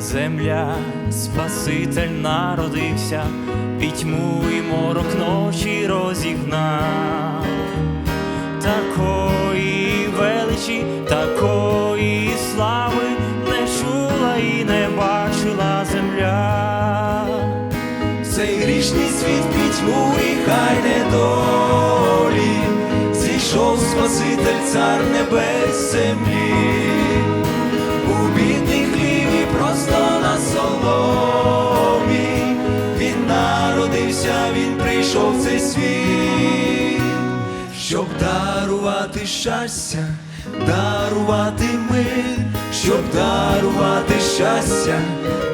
земля, Спаситель народився, пітьму і морок ночі розігнав. Такої величі, такої слави не чула і не бачила земля. Цей грішний світ пітьму і хай недолі, зійшов Спаситель цар небес землі, щоб дарувати щастя, дарувати мир, щоб дарувати щастя,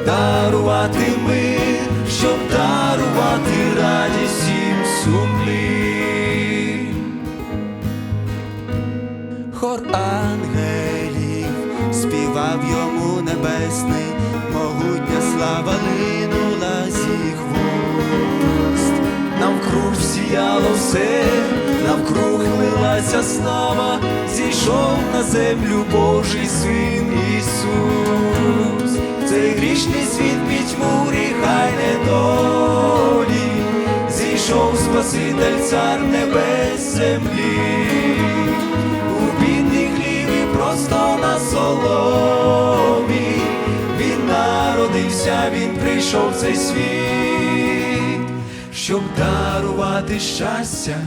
дарувати мир, щоб дарувати радість всім сумлі. Хор ангелів співав йому небесний, могутня слава линула Навкруг сіяло все, навкруг лилася слава, зійшов на землю Божий син Ісус. Цей грішний світ пітьмурі, хай недолі, зійшов Спаситель цар небес землі, у бідний хліві просто на соломі, він народився, він прийшов в цей світ, щоб дарувати щастя,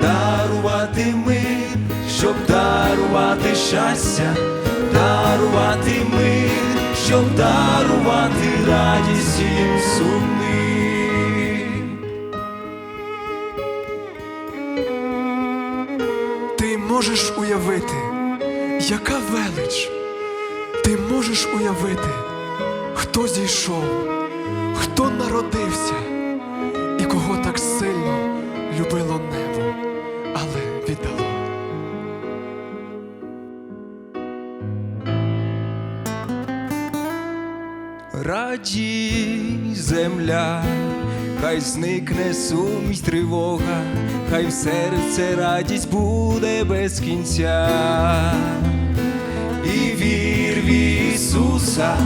дарувати мир, щоб дарувати щастя, дарувати мир, щоб дарувати радість всім сумним. Ти можеш уявити, яка велич. Ти можеш уявити, хто зійшов, хто народився любило небо, але віддало. Радій, земля, хай зникне сумість тривога, хай в серце радість буде без кінця. І вір в Ісуса,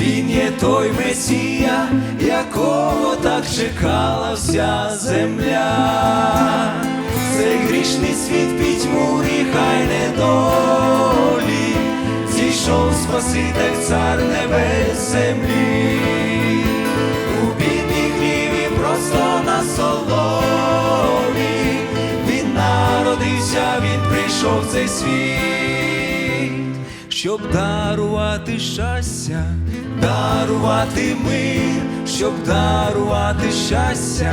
Він є той Месія, якого так чекала вся земля. Цей грішний світ пітьмурі, хай недолі, зійшов Спаситель цар небес землі, у бідній хліві просто на соломі, він народився, він прийшов в цей світ, щоб дарувати щастя, дарувати мир, щоб дарувати щастя,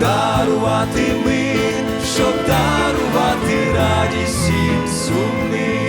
дарувати мир, щоб дарувати радість всім сумним.